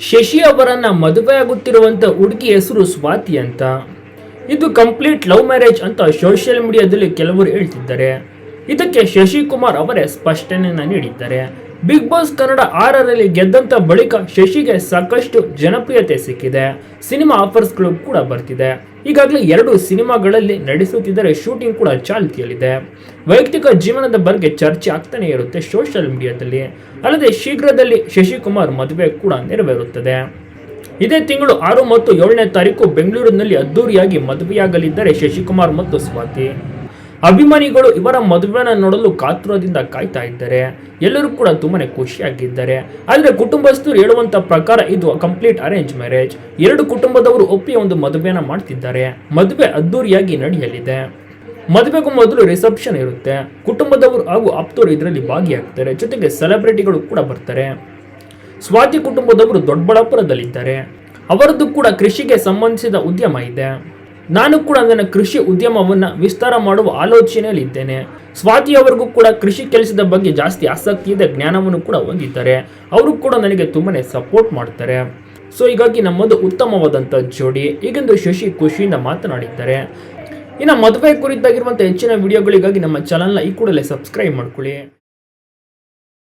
ಶಶಿ ಅವರನ್ನ ಮದುವೆಯಾಗುತ್ತಿರುವಂತ ಹುಡುಗಿ ಹೆಸರು ಸ್ವಾತಿ ಅಂತ. ಇದು ಕಂಪ್ಲೀಟ್ ಲವ್ ಮ್ಯಾರೇಜ್ ಅಂತ ಸೋಷಿಯಲ್ ಮೀಡಿಯಾದಲ್ಲಿ ಕೆಲವರು ಹೇಳ್ತಿದ್ದಾರೆ. ಇದಕ್ಕೆ ಶಶಿಕುಮಾರ್ ಅವರೇ ಸ್ಪಷ್ಟನೆಯನ್ನು ನೀಡಿದ್ದಾರೆ. ಬಿಗ್ ಬಾಸ್ ಕನ್ನಡ ಆರರಲ್ಲಿ ಗೆದ್ದಂತ ಬಳಿಕ ಶಶಿಗೆ ಸಾಕಷ್ಟು ಜನಪ್ರಿಯತೆ ಸಿಕ್ಕಿದೆ. ಸಿನಿಮಾ ಆಫರ್ಸ್ಗಳು ಕೂಡ ಬರ್ತಿದೆ. ಈಗಾಗಲೇ ಎರಡು ಸಿನಿಮಾಗಳಲ್ಲಿ ನಡೆಸುತ್ತಿದ್ದರೆ ಶೂಟಿಂಗ್ ಕೂಡ ಚಾಲ್ತಿಯಲ್ಲಿದೆ. ವೈಯಕ್ತಿಕ ಜೀವನದ ಬಗ್ಗೆ ಚರ್ಚೆ ಆಗ್ತಾನೆ ಇರುತ್ತೆ ಸೋಷಿಯಲ್ ಮೀಡಿಯಾದಲ್ಲಿ. ಅಲ್ಲದೆ ಶೀಘ್ರದಲ್ಲಿ ಶಶಿಕುಮಾರ್ ಮದುವೆ ಕೂಡ ನೆರವೇರುತ್ತದೆ. ಇದೇ ತಿಂಗಳು ಆರು ಮತ್ತು ಏಳನೇ ತಾರೀಕು ಬೆಂಗಳೂರಿನಲ್ಲಿ ಅದ್ದೂರಿಯಾಗಿ ಮದುವೆಯಾಗಲಿದ್ದಾರೆ ಶಶಿಕುಮಾರ್ ಮತ್ತು ಸ್ವಾತಿ. ಅಭಿಮಾನಿಗಳು ಇವರ ಮದುವೆನ ನೋಡಲು ಕಾತುರದಿಂದ ಕಾಯ್ತಾ ಇದ್ದಾರೆ. ಎಲ್ಲರೂ ಕೂಡ ತುಂಬಾನೇ ಖುಷಿಯಾಗಿದ್ದಾರೆ. ಆದರೆ ಕುಟುಂಬಸ್ಥರು ಹೇಳುವಂತ ಪ್ರಕಾರ ಇದು ಕಂಪ್ಲೀಟ್ ಅರೇಂಜ್ ಮ್ಯಾರೇಜ್ ಎರಡು ಕುಟುಂಬದವರು ಒಪ್ಪಿ ಒಂದು ಮದುವೆನ ಮಾಡ್ತಿದ್ದಾರೆ. ಮದುವೆ ಅದ್ದೂರಿಯಾಗಿ ನಡೆಯಲಿದೆ. ಮದುವೆಗೂ ಮೊದಲು ರಿಸೆಪ್ಷನ್ ಇರುತ್ತೆ. ಕುಟುಂಬದವರು ಹಾಗೂ ಆಪ್ತರು ಇದರಲ್ಲಿ ಭಾಗಿಯಾಗ್ತಾರೆ. ಜೊತೆಗೆ ಸೆಲೆಬ್ರಿಟಿಗಳು ಕೂಡ ಬರ್ತಾರೆ. ಸ್ವಾತಿ ಕುಟುಂಬದವರು ದೊಡ್ಡಬಳ್ಳಾಪುರದಲ್ಲಿದ್ದಾರೆ. ಅವರದ್ದು ಕೂಡ ಕೃಷಿಗೆ ಸಂಬಂಧಿಸಿದ ಉದ್ಯಮ ಇದೆ. ನಾನು ಕೂಡ ನನ್ನ ಕೃಷಿ ಉದ್ಯಮವನ್ನು ವಿಸ್ತಾರ ಮಾಡುವ ಆಲೋಚನೆಯಲ್ಲಿದ್ದೇನೆ. ಸ್ವಾತಿ ಅವರಿಗೂ ಕೂಡ ಕೃಷಿ ಕೆಲಸದ ಬಗ್ಗೆ ಜಾಸ್ತಿ ಆಸಕ್ತಿ ಇದೆ ಜ್ಞಾನವನ್ನು ಕೂಡ ಹೊಂದಿದ್ದಾರೆ. ಅವರು ಕೂಡ ನನಗೆ ತುಂಬಾ ಸಪೋರ್ಟ್ ಮಾಡ್ತಾರೆ. ಸೊ ಹೀಗಾಗಿ ನಮ್ಮದು ಉತ್ತಮವಾದಂಥ ಜೋಡಿ, ಈಗೆಂದು ಶಶಿ ಖುಷಿಯಿಂದ ಮಾತನಾಡಿದ್ದಾರೆ. ಇನ್ನು ಮದುವೆ ಕುರಿತಾಗಿರುವಂಥ ಹೆಚ್ಚಿನ ವಿಡಿಯೋಗಳಿಗಾಗಿ ನಮ್ಮ ಚಾನಲ್ನ ಈ ಕೂಡಲೇ ಸಬ್ಸ್ಕ್ರೈಬ್ ಮಾಡ್ಕೊಳ್ಳಿ.